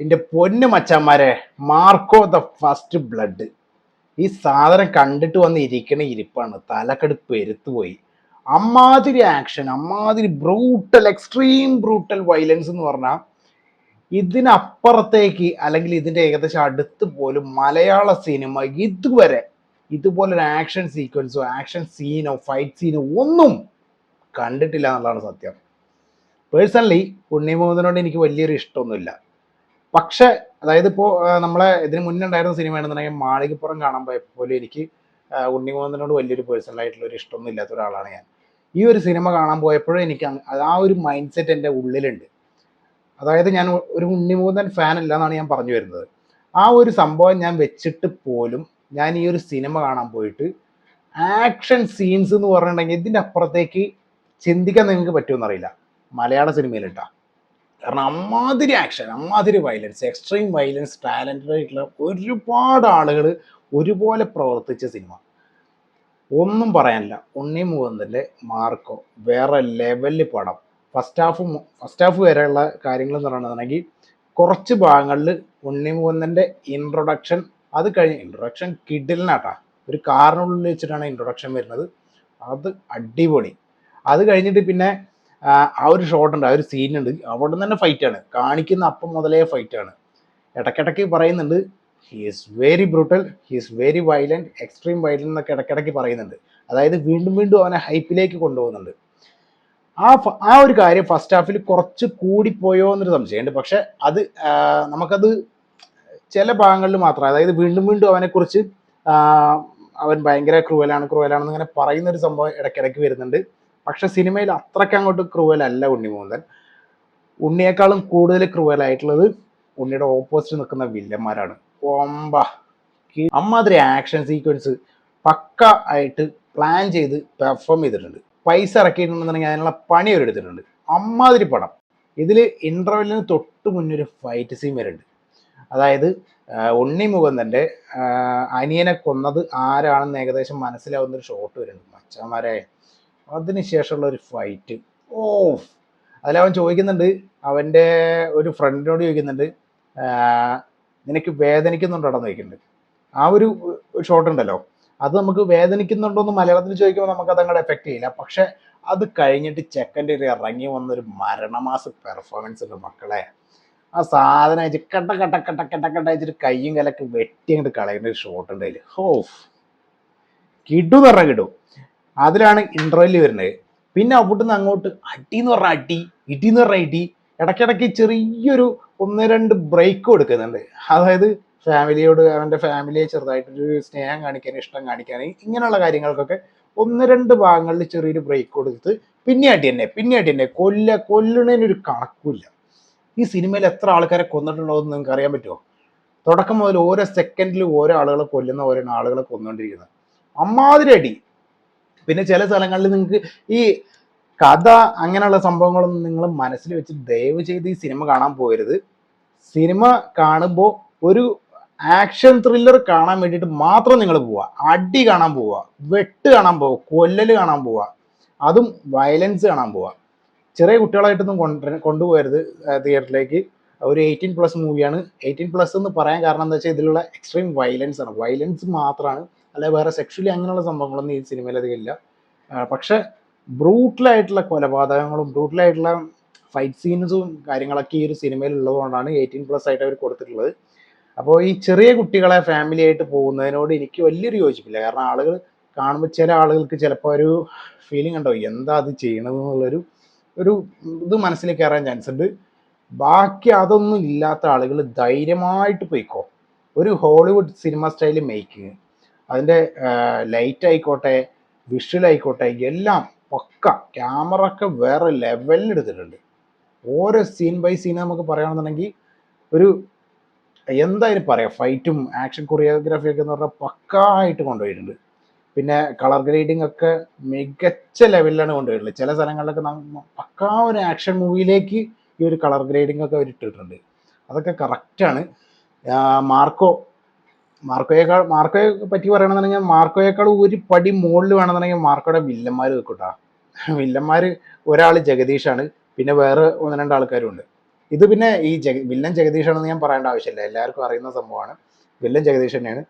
എന്റെ പൊന്നു മച്ചന്മാരെ മാർക്കോ ദ ഫസ്റ്റ് ബ്ലഡ് ഈ സാധനം കണ്ടിട്ട് വന്ന് ഇരിക്കണ ഇരിപ്പാണ് തലക്കെടുപ്പ് പെരുത്തുപോയി അമ്മാതിരി ആക്ഷൻ അമ്മാതിരി ബ്രൂട്ടൽ എക്സ്ട്രീം ബ്രൂട്ടൽ വയലൻസ് എന്ന് പറഞ്ഞാൽ ഇതിനപ്പുറത്തേക്ക് അല്ലെങ്കിൽ ഇതിന്റെ ഏകദേശം അടുത്ത് പോലും മലയാള സിനിമ ഇതുവരെ ഇതുപോലൊരു ആക്ഷൻ സീക്വൻസോ ആക്ഷൻ സീനോ ഫൈറ്റ് സീനോ ഒന്നും കണ്ടിട്ടില്ല എന്നുള്ളതാണ് സത്യം. പേഴ്സണലി ഉണ്ണിമോഹനോട് എനിക്ക് വലിയൊരു ഇഷ്ടമൊന്നുമില്ല. പക്ഷെ അതായത് ഇപ്പോൾ നമ്മളെ ഇതിന് മുന്നേ ഉണ്ടായിരുന്ന സിനിമയാണെന്നുണ്ടെങ്കിൽ മാളികപ്പുറം കാണാൻ പോയപ്പോലും എനിക്ക് ഉണ്ണിമോഹനോട് വലിയൊരു പേഴ്സണൽ ആയിട്ടുള്ള ഒരു ഇഷ്ടമൊന്നും ഇല്ലാത്ത ഒരാളാണ് ഞാൻ. ഈ ഒരു സിനിമ കാണാൻ പോയപ്പോഴും എനിക്ക് ആ ഒരു മൈൻഡ് സെറ്റ് എന്റെ ഉള്ളിലുണ്ട്. അതായത് ഞാൻ ഒരു ഉണ്ണിമോഹൻ ഫാൻ അല്ല എന്നാണ് ഞാൻ പറഞ്ഞു വരുന്നത്. ആ ഒരു സംഭവം ഞാൻ വെച്ചിട്ട് പോലും ഞാൻ ഈ ഒരു സിനിമ കാണാൻ പോയിട്ട് ആക്ഷൻ സീൻസ് എന്ന് പറഞ്ഞിട്ടുണ്ടെങ്കിൽ ഇതിന്റെ അപ്പുറത്തേക്ക് ചിന്തിക്കാൻ നിങ്ങൾക്ക് പറ്റുമെന്നറിയില്ല മലയാള സിനിമയിലിട്ടാ കാരണം അമ്മാതിരി ആക്ഷൻ അമ്മാതിരി വയലൻസ് എക്സ്ട്രീം വയലൻസ് ടാലന്റഡ് ആയിട്ടുള്ള ഒരുപാട് ആളുകൾ ഒരുപോലെ പ്രവർത്തിച്ച സിനിമ ഒന്നും പറയാനില്ല. ഉണ്ണി മുകുന്ദന്റെ മാർക്കോ വേറെ ലെവലിൽ പടം. ഫസ്റ്റ് ഹാഫ് ഫസ്റ്റ് ഹാഫ് വരെയുള്ള കാര്യങ്ങൾ എന്ന് പറയുന്നതാണെങ്കിൽ കുറച്ച് ഭാഗങ്ങളിൽ ഉണ്ണി മുകുന്ദന്റെ ഇൻട്രൊഡക്ഷൻ അത് കഴിഞ്ഞ് ഇൻട്രൊഡക്ഷൻ കിഡിലിനാട്ടാ ഒരു കാറിനുള്ളിൽ വെച്ചിട്ടാണ് ഇൻട്രൊഡക്ഷൻ വരുന്നത്. അത് അടിപൊളി. അത് കഴിഞ്ഞിട്ട് പിന്നെ ആ ഒരു ഷോട്ട് ഉണ്ട് ആ ഒരു സീൻ ഉണ്ട്. അവിടെ നിന്ന് തന്നെ ഫൈറ്റ് ആണ്. കാണിക്കുന്ന അപ്പം മുതലേ ഫൈറ്റ് ആണ്. ഇടയ്ക്കിടയ്ക്ക് പറയുന്നുണ്ട് he he's very brutal he he's very violent extreme violent എന്നൊക്കെ ഇടയ്ക്കിടയ്ക്ക് പറയുന്നുണ്ട്. അതായത് വീണ്ടും വീണ്ടും അവനെ ഹൈപ്പിലേക്ക് കൊണ്ടുപോകുന്നുണ്ട്. ആ ആ ഒരു കാര്യം ഫസ്റ്റ് ഹാഫിൽ കുറച്ച് കൂടിപ്പോയോ എന്നൊരു സംശയമുണ്ട്. പക്ഷെ അത് നമുക്കത് ചില ഭാഗങ്ങളിൽ മാത്രം അതായത് വീണ്ടും വീണ്ടും അവനെക്കുറിച്ച് അവൻ ഭയങ്കര ക്രൂവലാണ് ക്രൂവലാണെന്ന് പറയുന്ന ഒരു സംഭവം ഇടയ്ക്കിടയ്ക്ക് വരുന്നുണ്ട്. പക്ഷെ സിനിമയിൽ അത്രയ്ക്ക് അങ്ങോട്ട് ക്രൂവൽ അല്ല ഉണ്ണിമൂന്തൻ. ഉണ്ണിയേക്കാളും കൂടുതൽ ക്രൂവൽ ആയിട്ടുള്ളത് ഉണ്ണിയുടെ ഓപ്പോസിറ്റ് നിൽക്കുന്ന വില്ലന്മാരാണ്. ഒമ്പ അമ്മാതിരി ആക്ഷൻ സീക്വൻസ് പക്ക ആയിട്ട് പ്ലാൻ ചെയ്ത് പെർഫോം ചെയ്തിട്ടുണ്ട്. പൈസ ഇറക്കിയിട്ടുണ്ടെന്നുണ്ടെങ്കിൽ അതിനുള്ള പണി അവർ എടുത്തിട്ടുണ്ട്. അമ്മാതിരി പടം. ഇതിൽ ഇന്റർവെല്ലിന് തൊട്ട് മുന്നേ ഒരു ഫൈറ്റ് സീൻ വരുന്നുണ്ട് അതായത് ഉണ്ണി മുകുന്ദന്റെ അനിയനെ കൊന്നത് ആരാണെന്ന് ഏകദേശം മനസ്സിലാവുന്ന ഒരു ഷോട്ട് വരുന്നുണ്ട് മച്ചന്മാരെ. അതിനുശേഷമുള്ള ഒരു ഫൈറ്റ് ഓ അതിലവൻ ചോദിക്കുന്നുണ്ട് അവന്റെ ഒരു ഫ്രണ്ടിനോട് ചോദിക്കുന്നുണ്ട് നിനക്ക് വേദനിക്കുന്നുണ്ടോ എന്ന് ചോദിക്കുന്നുണ്ട്. ആ ഒരു ഷോട്ട് ഉണ്ടല്ലോ. അത് നമുക്ക് വേദനിക്കുന്നുണ്ടോ എന്ന് മലയാളത്തിൽ ചോദിക്കുമ്പോൾ നമുക്ക് അതങ്ങോട്ട് എഫക്റ്റ് ചെയ്യില്ല. പക്ഷെ അത് കഴിഞ്ഞിട്ട് ചെക്കന്റെ ഒരു ഇറങ്ങി വന്നൊരു മരണമാസ പെർഫോമൻസ് ഉണ്ട് മക്കളെ. ആ സാധനം അയച്ച് കട്ട കട്ട കട്ട കട്ട കട്ട അയച്ചിട്ട് കയ്യും കലക്ക് വെട്ടി അങ്ങോട്ട് കളയുന്ന ഒരു ഷോട്ട് ഉണ്ട് അതിൽ ഹോ കിടു എന്ന് പറഞ്ഞാൽ കിടു. അതിലാണ് ഇന്റർവെൽ വരുന്നത്. പിന്നെ അവിടുന്ന് അങ്ങോട്ട് അടി എന്ന് പറഞ്ഞാൽ അടി ഇടി എന്ന് പറഞ്ഞാൽ ഇടി. ഇടയ്ക്കിടയ്ക്ക് ചെറിയൊരു ഒന്ന് രണ്ട് ബ്രേക്ക് കൊടുക്കുന്നുണ്ട്. അതായത് ഫാമിലിയോട് അവന്റെ ഫാമിലിയെ ചെറുതായിട്ടൊരു സ്നേഹം കാണിക്കാൻ ഇഷ്ടം കാണിക്കാൻ ഇങ്ങനെയുള്ള കാര്യങ്ങൾക്കൊക്കെ ഒന്ന് രണ്ട് ഭാഗങ്ങളിൽ ചെറിയൊരു ബ്രേക്ക് കൊടുത്ത് പിന്നെ അടി തന്നെ പിന്നെ അടി തന്നെ കൊല്ല കൊല്ലണതിനൊരു കണക്കില്ല ഈ സിനിമയിൽ എത്ര ആൾക്കാരെ കൊന്നിട്ടുണ്ടോ എന്ന് നിങ്ങൾക്ക് അറിയാൻ പറ്റുമോ? തുടക്കം മുതൽ ഓരോ സെക്കൻഡിലും ഓരോ ആളുകളെ കൊല്ലുന്ന ഓരോ ആളുകളെ കൊന്നുകൊണ്ടിരിക്കുന്നത് അമ്മാതിരി അടി. പിന്നെ ചില സ്ഥലങ്ങളിൽ നിങ്ങൾക്ക് ഈ കഥ അങ്ങനെയുള്ള സംഭവങ്ങളൊന്നും നിങ്ങൾ മനസ്സിൽ വെച്ച് ദയവ് ചെയ്ത് ഈ സിനിമ കാണാൻ പോകരുത്. സിനിമ കാണുമ്പോൾ ഒരു ആക്ഷൻ ത്രില്ലർ കാണാൻ വേണ്ടിയിട്ട് മാത്രം നിങ്ങൾ പോവുക. അടി കാണാൻ പോവുക. വെട്ട് കാണാൻ പോവുക. കൊല്ലൽ കാണാൻ പോവുക. അതും വയലൻസ് കാണാൻ പോവുക. ചെറിയ കുട്ടികളായിട്ടൊന്നും കൊണ്ട് കൊണ്ടുപോകരുത് തിയേറ്ററിലേക്ക് ഒരു എയ്റ്റീൻ പ്ലസ് മൂവിയാണ് എയ്റ്റീൻ പ്ലസ് എന്ന് പറയാൻ കാരണം എന്താ വെച്ചാൽ ഇതിലുള്ള എക്സ്ട്രീം വയലൻസ് ആണ്. വയലൻസ് മാത്രമാണ് അല്ലെ വേറെ സെക്ഷലി അങ്ങനെയുള്ള സംഭവങ്ങളൊന്നും ഈ സിനിമയിൽ അധികം ഇല്ല. പക്ഷെ ബ്രൂട്ടലായിട്ടുള്ള കൊലപാതകങ്ങളും ബ്രൂട്ടലായിട്ടുള്ള ഫൈറ്റ് സീൻസും കാര്യങ്ങളൊക്കെ ഈ ഒരു സിനിമയിൽ ഉള്ളതുകൊണ്ടാണ് എയ്റ്റീൻ പ്ലസ് ആയിട്ട് അവർ കൊടുത്തിട്ടുള്ളത്. അപ്പോൾ ഈ ചെറിയ കുട്ടികളെ ഫാമിലി ആയിട്ട് പോകുന്നതിനോട് എനിക്ക് വലിയൊരു യോജിപ്പില്ല. കാരണം ആളുകൾ കാണുമ്പോൾ ചില ആളുകൾക്ക് ചിലപ്പോൾ ഒരു ഫീലിംഗ് ഉണ്ടോ? എന്താ അത് ചെയ്യണത് എന്നുള്ളൊരു ഒരു ഇത് മനസ്സിൽ കയറാൻ ചാൻസ് ഉണ്ട്. ബാക്കി അതൊന്നും ഇല്ലാത്ത ആളുകൾ ധൈര്യമായിട്ട് പോയിക്കോ. ഒരു ഹോളിവുഡ് സിനിമ സ്റ്റൈൽ മേക്കിങ് അതിന്റെ ലൈറ്റ് ആയിക്കോട്ടെ വിഷ്വൽ എല്ലാം പക്ക. ക്യാമറ ഒക്കെ വേറെ ലെവലിൽ എടുത്തിട്ടുണ്ട്. ഓരോ സീൻ ബൈ സീൻ നമുക്ക് പറയുകയാണെന്നുണ്ടെങ്കിൽ ഒരു എന്തായാലും പറയാം. ഫൈറ്റും ആക്ഷൻ കൊറിയോഗ്രാഫി ഒക്കെ എന്ന് പറഞ്ഞാൽ പക്കായിട്ട് കൊണ്ടുപോയിട്ടുണ്ട്. പിന്നെ കളർ ഗ്രേഡിംഗ് ഒക്കെ മികച്ച ലെവലിലാണ് കൊണ്ടുപോയിട്ടുള്ളത്. ചില സ്ഥലങ്ങളിലൊക്കെ പക്കാ ഒരു ആക്ഷൻ മൂവിയിലേക്ക് ഈ ഒരു കളർ ഗ്രേഡിംഗ് ഒക്കെ അവർ ഇട്ടിട്ടുണ്ട് അതൊക്കെ കറക്റ്റാണ് മാർക്കോ മാർക്കോയേക്കാൾ മാർക്കോയെ പറ്റി പറയണമെന്നുണ്ടെങ്കിൽ മാർക്കോയേക്കാൾ ഒരു പടി മുകളിൽ വേണമെന്നുണ്ടെങ്കിൽ മാർക്കോയുടെ വില്ലന്മാർ വെക്കൂട്ടാ വില്ലന്മാർ ഒരാൾ ജഗദീഷാണ് പിന്നെ വേറെ ഒന്ന് രണ്ട് ആൾക്കാരുണ്ട്. ഇത് പിന്നെ ഈ ജഗ വില്ലൻ ജഗദീഷാണെന്ന് ഞാൻ പറയേണ്ട ആവശ്യമില്ല. എല്ലാവർക്കും അറിയുന്ന സംഭവമാണ്. വില്ലൻ ജഗദീഷ് തന്നെയാണ്.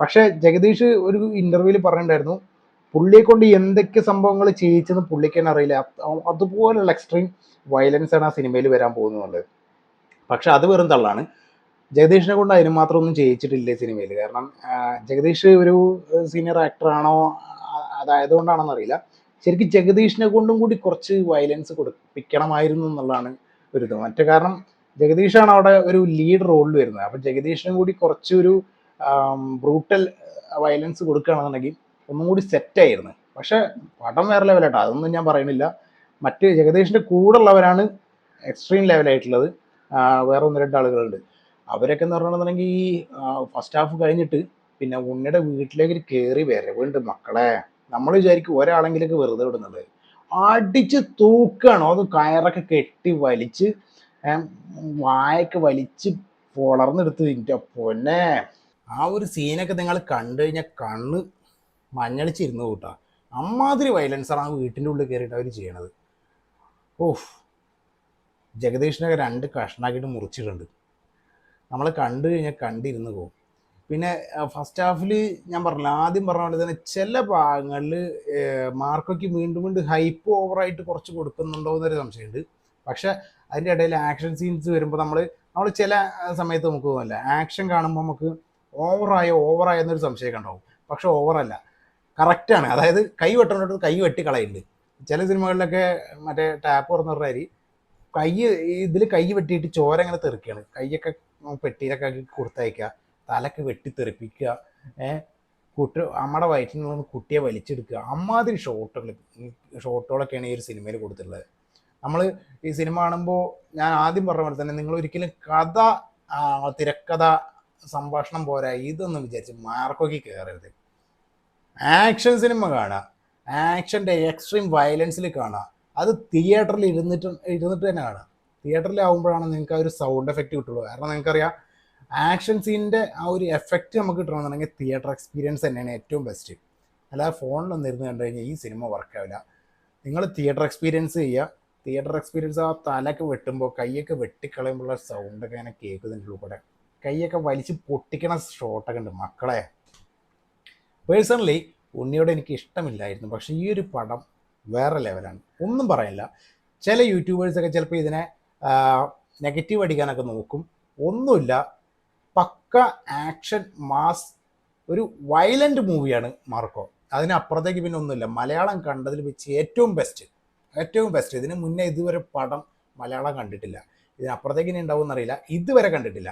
പക്ഷേ ജഗദീഷ് ഒരു ഇന്റർവ്യൂവിൽ പറഞ്ഞിട്ടുണ്ടായിരുന്നു പുള്ളിയെ കൊണ്ട് എന്തൊക്കെ സംഭവങ്ങൾ ചെയ്യിച്ചെന്ന് പുള്ളിക്ക് തന്നെ അറിയില്ല. അത് അതുപോലുള്ള എക്സ്ട്രീം വയലൻസ് ആണ് ആ സിനിമയിൽ വരാൻ പോകുന്നത്. പക്ഷെ അത് വെറും തള്ളാണ്. ജഗദീഷിനെ കൊണ്ട് അതിന് മാത്രം ഒന്നും ചെയ്യിച്ചിട്ടില്ല സിനിമയിൽ. കാരണം ജഗദീഷ് ഒരു സീനിയർ ആക്ടറാണോ അതായതുകൊണ്ടാണെന്ന് അറിയില്ല. ശരിക്കും ജഗദീഷിനെ കൊണ്ടും കൂടി കുറച്ച് വയലൻസ് കൊടുപ്പിക്കണമായിരുന്നു എന്നുള്ളതാണ് ഒരു ഇത്. മറ്റേ കാരണം ജഗദീഷാണ് അവിടെ ഒരു ലീഡ് റോളിൽ വരുന്നത്. അപ്പം ജഗദീഷിനും കൂടി കുറച്ചൊരു ബ്രൂട്ടൽ വയലൻസ് കൊടുക്കുകയാണെന്നുണ്ടെങ്കിൽ ഒന്നും കൂടി സെറ്റായിരുന്നു പക്ഷെ പടം വേറെ ലെവലായിട്ടോ അതൊന്നും ഞാൻ പറയുന്നില്ല. മറ്റ് ജഗദീഷിന്റെ കൂടെ ഉള്ളവരാണ് എക്സ്ട്രീം ലെവലായിട്ടുള്ളത് വേറെ ഒന്ന് രണ്ട് ആളുകളുണ്ട്. അവരൊക്കെ എന്ന് പറഞ്ഞിട്ടുണ്ടെങ്കിൽ ഈ ഫസ്റ്റ് ഹാഫ് കഴിഞ്ഞിട്ട് പിന്നെ ഉണ്ണിയുടെ വീട്ടിലേക്ക് കയറി വരവുണ്ട് മക്കളെ. നമ്മൾ വിചാരിക്കും ഒരാളെങ്കിലൊക്കെ വെറുതെ വിടുന്നത് അടിച്ച് തൂക്കാണോ അത് കയറൊക്കെ കെട്ടി വലിച്ച് വായൊക്കെ വലിച്ച് പൊളർന്നെടുത്ത് എന്റെ പൊന്നെ. ആ ഒരു സീനൊക്കെ നിങ്ങൾ കണ്ടു കഴിഞ്ഞാൽ കണ്ണ് മഞ്ഞളിച്ചിരുന്നു കൂട്ടാ. അമ്മാതിരി വയലൻസാണ് ആ വീട്ടിന്റെ ഉള്ളിൽ കയറിയിട്ട് അവർ ചെയ്യണത്. ഓഫ് ജഗദീഷിനൊക്കെ രണ്ട് കഷ്ണാക്കിയിട്ട് മുറിച്ചിട്ടുണ്ട്. നമ്മൾ കണ്ടു കഴിഞ്ഞാൽ കണ്ടിരുന്ന് പോകും. പിന്നെ ഫസ്റ്റ് ഹാഫിൽ ഞാൻ പറഞ്ഞില്ല ആദ്യം പറഞ്ഞ പോലെ തന്നെ ചില ഭാഗങ്ങളിൽ മാർക്കൊക്കെ വീണ്ടും വീണ്ടും ഹൈപ്പ് ഓവറായിട്ട് കുറച്ച് കൊടുക്കുന്നുണ്ടോ എന്നൊരു സംശയമുണ്ട്. പക്ഷെ അതിന്റെ ഇടയിൽ ആക്ഷൻ സീൻസ് വരുമ്പോൾ നമ്മൾ നമ്മൾ ചില സമയത്ത് നമുക്ക് തോന്നില്ല. ആക്ഷൻ കാണുമ്പോൾ നമുക്ക് ഓവറായോ ഓവറായോ എന്നൊരു സംശയമൊക്കെ ഉണ്ടാവും. പക്ഷെ ഓവറല്ല കറക്റ്റാണ് അതായത് കൈ വെട്ടേണ്ടത് കൈ വെട്ടി കളയുന്നുണ്ട് ചില സിനിമകളിലൊക്കെ മറ്റേ ടാപ്പ് തുറന്നു പറഞ്ഞാൽ കൈ ഇതിൽ കൈ വെട്ടിയിട്ട് ചോര ഇങ്ങനെ തെറിക്കുകയാണ് കൈയൊക്കെ പെട്ടിയിലൊക്കെ ആക്കി കൊടുത്തയക്കുക. തലക്ക് വെട്ടിത്തെറിപ്പിക്കുക. ഏഹ് കുട്ടി അമ്മയുടെ നിന്ന് കുട്ടിയെ വലിച്ചെടുക്കുക. അമ്മാതിരി ഷോട്ടുകൾ ഷോട്ടുകളൊക്കെയാണ് ഈ ഒരു സിനിമയിൽ കൊടുത്തിട്ടുള്ളത്. നമ്മൾ ഈ സിനിമ കാണുമ്പോൾ ഞാൻ ആദ്യം പറഞ്ഞ പോലെ തന്നെ നിങ്ങൾ ഒരിക്കലും കഥ തിരക്കഥ സംഭാഷണം പോരാ ഇതൊന്നും വിചാരിച്ച് മാർക്കൊക്കെ കയറരുത് ആക്ഷൻ സിനിമ കാണുക ആക്ഷന്റെ എക്സ്ട്രീം വയലൻസിൽ കാണുക അത് തിയേറ്ററിൽ ഇരുന്നിട്ട് ഇരുന്നിട്ട് തന്നെ കാണുക തിയേറ്ററിൽ ആകുമ്പോഴാണ് നിങ്ങൾക്ക് ആ ഒരു സൗണ്ട് എഫക്റ്റ് കിട്ടുള്ളൂ. കാരണം നിങ്ങൾക്കറിയാം ആക്ഷൻ സീനിന്റെ ആ ഒരു എഫക്റ്റ് നമുക്ക് കിട്ടണമെന്നുണ്ടെങ്കിൽ തിയേറ്റർ എക്സ്പീരിയൻസ് തന്നെയാണ് ഏറ്റവും ബെസ്റ്റ് അല്ലാതെ ഫോണിലൊന്നും ഇരുന്ന് കണ്ടു കഴിഞ്ഞാൽ ഈ സിനിമ വർക്കാവില്ല നിങ്ങൾ തിയേറ്റർ എക്സ്പീരിയൻസ് ചെയ്യുക. തിയേറ്റർ എക്സ്പീരിയൻസ് ആ തലയൊക്കെ വെട്ടുമ്പോൾ കൈയൊക്കെ വെട്ടിക്കളയുമ്പോഴുള്ള സൗണ്ടൊക്കെ ഇങ്ങനെ കേൾക്കുന്നുണ്ട് ഉൾപ്പെടെ കൈയൊക്കെ വലിച്ച് പൊട്ടിക്കണ ഷോട്ടൊക്കെ ഉണ്ട് മക്കളെ. പേഴ്സണലി ഉണ്ണിയോട് എനിക്ക് ഇഷ്ടമില്ലായിരുന്നു. പക്ഷേ ഈ ഒരു പടം വേറെ ലെവലാണ് ഒന്നും പറയില്ല. ചില യൂട്യൂബേഴ്സൊക്കെ ചിലപ്പോൾ ഇതിനെ നെഗറ്റീവ് അടിക്കാനൊക്കെ നോക്കും. ഒന്നുമില്ല പക്ക ആക്ഷൻ മാസ് ഒരു വയലന്റ് മൂവിയാണ് മാർക്കോ. അതിനപ്പുറത്തേക്ക് പിന്നെ ഒന്നുമില്ല. മലയാളം കണ്ടതിൽ വെച്ച് ഏറ്റവും ബെസ്റ്റ് ഏറ്റവും ബെസ്റ്റ് ഇതിന് മുന്നേ ഇതുവരെ പടം മലയാളം കണ്ടിട്ടില്ല. ഇതിനപ്പുറത്തേക്ക് ഇനി ഉണ്ടാവും എന്നറിയില്ല ഇതുവരെ കണ്ടിട്ടില്ല.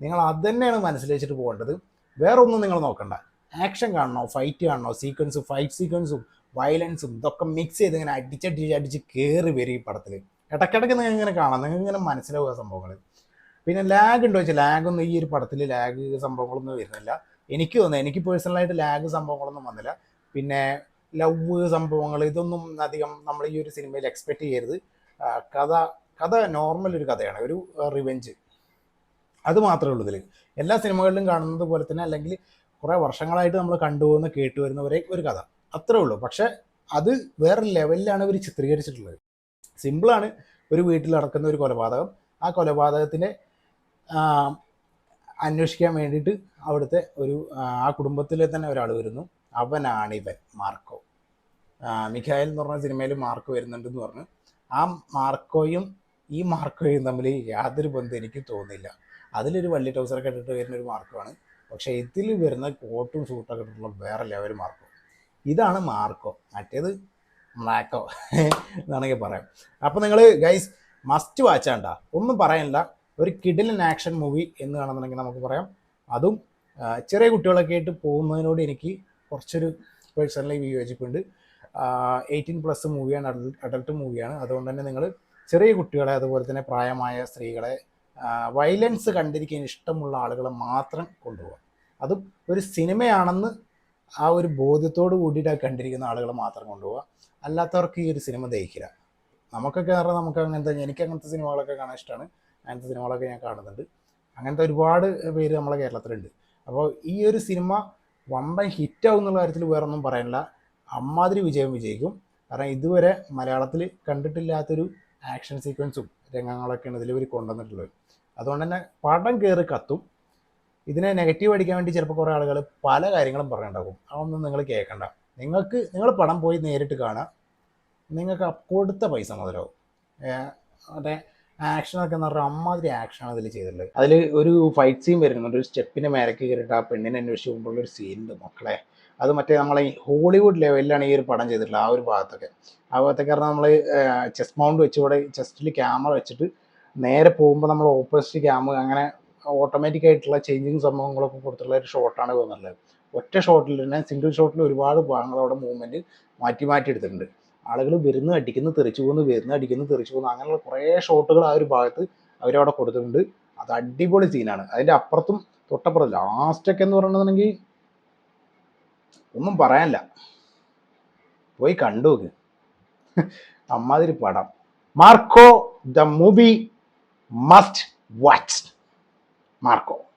നിങ്ങൾ അത് തന്നെയാണ് മനസ്സിൽ വെച്ചിട്ട് പോകേണ്ടത്. വേറൊന്നും നിങ്ങൾ നോക്കണ്ട. ആക്ഷൻ കാണണോ ഫൈറ്റ് കാണണോ സീക്വൻസും ഫൈറ്റ് സീക്വൻസും വയലൻസും ഇതൊക്കെ മിക്സ് ചെയ്ത് ഇങ്ങനെ അടിച്ചടിച്ച് അടിച്ച് കയറി വരും ഈ പടത്തിൽ ഇടയ്ക്കിടയ്ക്ക് നിങ്ങൾ ഇങ്ങനെ കാണാം. നിങ്ങൾക്ക് ഇങ്ങനെ മനസ്സിലാവുക സംഭവങ്ങൾ. പിന്നെ ലാഗ് ഉണ്ടോ വെച്ചാൽ ലാഗ് ഒന്നും ഈ ഒരു പടത്തിൽ ലാഗ് സംഭവങ്ങളൊന്നും വരുന്നില്ല. എനിക്ക് തോന്നുന്നു എനിക്ക് പേഴ്സണലായിട്ട് ലാഗ് സംഭവങ്ങളൊന്നും വന്നില്ല. പിന്നെ ലവ് സംഭവങ്ങൾ ഇതൊന്നും അധികം നമ്മൾ ഈ ഒരു സിനിമയിൽ എക്സ്പെക്ട് ചെയ്യരുത്. കഥ കഥ നോർമൽ ഒരു കഥയാണ് ഒരു റിവെഞ്ച് അത് മാത്രമേ ഉള്ളൂ ഇതിൽ എല്ലാ സിനിമകളിലും കാണുന്നത് പോലെ തന്നെ അല്ലെങ്കിൽ കുറേ വർഷങ്ങളായിട്ട് നമ്മൾ കണ്ടുപോകുന്ന കേട്ടുവരുന്നവരെ ഒരു കഥ. അത്രേ ഉള്ളൂ. പക്ഷേ അത് വേറെ ലെവലിലാണ് ഇവർ ചിത്രീകരിച്ചിട്ടുള്ളത്. സിമ്പിളാണ്. ഒരു വീട്ടിൽ നടക്കുന്ന ഒരു കൊലപാതകം. ആ കൊലപാതകത്തിനെ അന്വേഷിക്കാൻ വേണ്ടിയിട്ട് അവിടുത്തെ ഒരു ആ, കുടുംബത്തിലെ തന്നെ ഒരാൾ വരുന്നു. അവനാണിവൻ മാർക്കോ. മിഖായൽ എന്ന് പറഞ്ഞ സിനിമയിൽ മാർക്കോ വരുന്നുണ്ടെന്ന് പറഞ്ഞു. ആ മാർക്കോയും ഈ മാർക്കോയും തമ്മിൽ യാതൊരു ബന്ധം എനിക്ക് തോന്നില്ല അതിലൊരു വലിയ ടൗസറൊക്കെ ഇട്ടിട്ട് വരുന്ന ഒരു മാർക്കോ ആണ്. പക്ഷേ ഇതിൽ വരുന്ന കോട്ടും ഷൂട്ടൊക്കെ ഇട്ടിട്ടുള്ള വേറെ ലെവൽ മാർക്കോ. ഇതാണ് മാർക്കോ. മറ്റേത് മാക്കോ എന്നാണെങ്കിൽ പറയാം. അപ്പോൾ നിങ്ങൾ ഗൈസ് മസ്റ്റ് വാച്ച് വാച്ചാണ്ട ഒന്നും പറയാനില്ല. ഒരു കിഡിലൻ ആക്ഷൻ മൂവി എന്ന് കാണുന്നുണ്ടെങ്കിൽ നമുക്ക് പറയാം. അതും ചെറിയ കുട്ടികളൊക്കെ ആയിട്ട് പോകുന്നതിനോട് എനിക്ക് കുറച്ചൊരു പേഴ്സണലി വിയോജിപ്പുണ്ട്. എയ്റ്റീൻ പ്ലസ് മൂവിയാണ് അഡൽട്ട് മൂവിയാണ് അതുകൊണ്ട് തന്നെ നിങ്ങൾ ചെറിയ കുട്ടികളെ അതുപോലെ തന്നെ പ്രായമായ സ്ത്രീകളെ വയലൻസ് കണ്ടിരിക്കാൻ ഇഷ്ടമുള്ള ആളുകളെ മാത്രം കൊണ്ടുപോകാം അതും ഒരു സിനിമയാണെന്ന് ആ ഒരു ബോധ്യത്തോട് കൂടിയിട്ട് കണ്ടിരിക്കുന്ന ആളുകൾ മാത്രം കൊണ്ടുപോകുക അല്ലാത്തവർക്ക് ഈ ഒരു സിനിമ ദഹിക്കില്ല. നമുക്കൊക്കെ പറഞ്ഞാൽ നമുക്ക് അങ്ങനത്തെ എനിക്ക് അങ്ങനത്തെ സിനിമകളൊക്കെ കാണാൻ ഇഷ്ടമാണ് അങ്ങനത്തെ സിനിമകളൊക്കെ ഞാൻ കാണുന്നുണ്ട്. അങ്ങനത്തെ ഒരുപാട് പേര് നമ്മളെ കേരളത്തിലുണ്ട്. അപ്പോൾ ഈ ഒരു സിനിമ വമ്പൻ ഹിറ്റാവും എന്നുള്ള കാര്യത്തിൽ വേറെ ഒന്നും പറയാനില്ല. അമ്മാതിരി വിജയം വിജയിക്കും. കാരണം ഇതുവരെ മലയാളത്തിൽ കണ്ടിട്ടില്ലാത്തൊരു ആക്ഷൻ സീക്വൻസും രംഗങ്ങളൊക്കെയാണ് ഇതിൽ ഇവർ കൊണ്ടുവന്നിട്ടുള്ളത്. അതുകൊണ്ട് തന്നെ പടം കയറി കത്തും. ഇതിനെ നെഗറ്റീവ് അടിക്കാൻ വേണ്ടി ചിലപ്പോൾ കുറേ ആളുകൾ പല കാര്യങ്ങളും പറയുന്നുണ്ടാകും അതൊന്നും നിങ്ങൾ കേൾക്കണ്ട. നിങ്ങൾക്ക് നിങ്ങൾ പടം പോയി നേരിട്ട് കാണാം. നിങ്ങൾക്ക് കൊടുത്ത പൈസ മുതലാവും. മറ്റേ മറ്റേ ആക്ഷനൊക്കെ എന്ന് പറഞ്ഞാൽ അമ്മാതിരി ആക്ഷനാണ് അതിൽ ചെയ്തിട്ടുള്ളത്. അതിൽ ഒരു ഫൈറ്റ് സീൻ വരുന്നുണ്ട്. ഒരു സ്റ്റെപ്പിനെ മേരക്ക് കയറിയിട്ട് ആ പെണ്ണിനെ അന്വേഷിച്ച് പോകുമ്പോൾ ഒരു സീനുണ്ട് മക്കളെ. അത് മറ്റേ നമ്മളെ ഹോളിവുഡ് ലെവലിലാണ് ഈ ഒരു പടം ചെയ്തിട്ടുള്ളത് ആ ഒരു ഭാഗത്തൊക്കെ. ആ ഭാഗത്തൊക്കെ പറഞ്ഞാൽ നമ്മൾ ചെസ്റ്റ് മൗണ്ട് വെച്ച് ഇവിടെ ചെസ്റ്റിൽ ക്യാമറ വെച്ചിട്ട് നേരെ പോകുമ്പോൾ നമ്മൾ ഓപ്പോസിറ്റ് ക്യാമ അങ്ങനെ ഓട്ടോമാറ്റിക് ആയിട്ടുള്ള ചേഞ്ചിങ് സംഭവങ്ങളൊക്കെ കൊടുത്തുള്ള ഒരു ഷോട്ടാണ് തോന്നുന്നത്. ഒറ്റ ഷോട്ടിൽ തന്നെ സിംഗിൾ ഷോട്ടിൽ ഒരുപാട് ഭാഗങ്ങൾ അവിടെ മൂവ്മെന്റ് മാറ്റി മാറ്റി എടുത്തിട്ടുണ്ട്. ആളുകൾ വരുന്ന അടിക്കുന്നു തെറിച്ചു പോകുന്നു വരുന്നു അടിക്കുന്നു തെറിച്ചു പോകുന്നു അങ്ങനെയുള്ള കുറേ ഷോട്ടുകൾ ആ ഒരു ഭാഗത്ത് അവരവിടെ കൊടുത്തിട്ടുണ്ട്. അത് അടിപൊളി സീനാണ് അതിന്റെ അപ്പുറത്തും തൊട്ടപ്പുറം ലാസ്റ്റൊക്കെ എന്ന് പറയണമെന്നുണ്ടെങ്കിൽ ഒന്നും പറയാനില്ല. പോയി കണ്ടു നോക്ക്. അമ്മാതിരി പടം. Marco the movie must watch. Marco.